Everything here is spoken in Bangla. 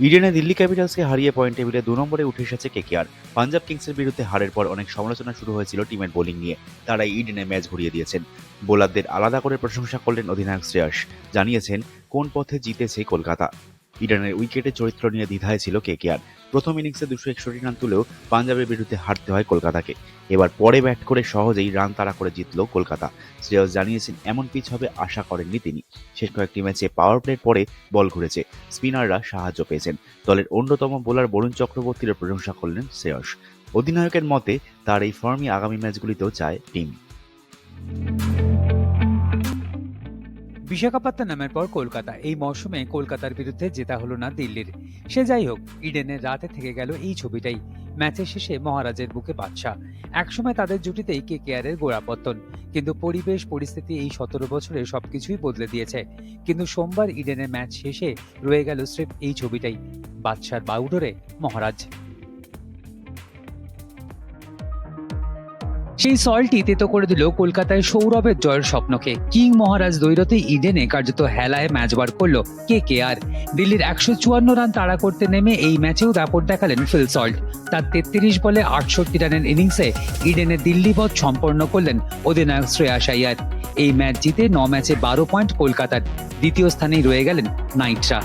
ইডেনে দিল্লি ক্যাপিটালসকে হারিয়ে পয়েন্ট টেবিলে দু নম্বরে উঠে এসেছে কেকেআর। পাঞ্জাব কিংসের বিরুদ্ধে হারের পর অনেক সমালোচনা শুরু হয়েছিল টিমের বোলিং নিয়ে। তারা ইডেনে ম্যাচ ঘুরিয়ে দিয়েছেন। বোলারদের আলাদা করে প্রশংসা করলেন অধিনায়ক শ্রেয়াস। জানিয়েছেন, কোন পথে জিতেছে কলকাতা। ইডেনের উইকেটে চরিত্র নিয়ে দ্বিধায় ছিল কে কেকেআর। প্রথম ইনিংসে দুশো একষট্টি রান তুলেও পাঞ্জাবের বিরুদ্ধে হারতে হয় কলকাতাকে। এবার পরে ব্যাট করে সহজেই রান তাড়া করে জিতল কলকাতা। শ্রেয়স জানিয়েছেন, এমন পিচ হবে আশা করেননি তিনি। শেষ কয়েকটি ম্যাচে পাওয়ার প্লের পরে বল ঘুরেছে। স্পিনাররা সাহায্য পেয়েছেন। দলের অন্যতম বোলার বরুণ চক্রবর্তীর প্রশংসা করলেন শ্রেয়স। অধিনায়কের মতে, তার এই ফর্মই আগামী ম্যাচগুলিতেও চায় টিম। বিশাখাপত্তনমের পর কলকাতা। এই মৌসুমে কলকাতার বিরুদ্ধে জেতা হলো না দিল্লির। সে যাই হোক, ইডেনের রাতে থেকে গেল এই ছবিটাই। ম্যাচের শেষে মহারাজের বুকে বাদশা। একসময় তাদের জুটিতেই কে কে কেয়ারের গোড়াপত্তন। কিন্তু পরিবেশ, পরিস্থিতি এই সতেরো বছরে সবকিছুই বদলে দিয়েছে। কিন্তু সোমবার ইডেনের ম্যাচ শেষে রয়ে গেল স্রেফ এই ছবিটাই। বাদশার বাউডরে মহারাজ। সেই সল্টই তেতো করে দিল কলকাতায় সৌরভের জয়ের স্বপ্নকে। কিং মহারাজ দৈরতে ইডেনে কার্যত হেলায় ম্যাচ বার করল কে কে আর। দিল্লির একশো চুয়ান্ন রান তাড়া করতে নেমে এই ম্যাচেও দাপট দেখালেন ফিল সল্ট। তার তেত্রিশ বলে আটষট্টি রানের ইনিংসে ইডেনে দিল্লি পথ সম্পন্ন করলেন অধিনায়ক শ্রেয়াস আইয়ার এই ম্যাচ জিতে ন ম্যাচে বারো পয়েন্ট কলকাতার দ্বিতীয় স্থানেই রয়ে গেলেন নাইটরা।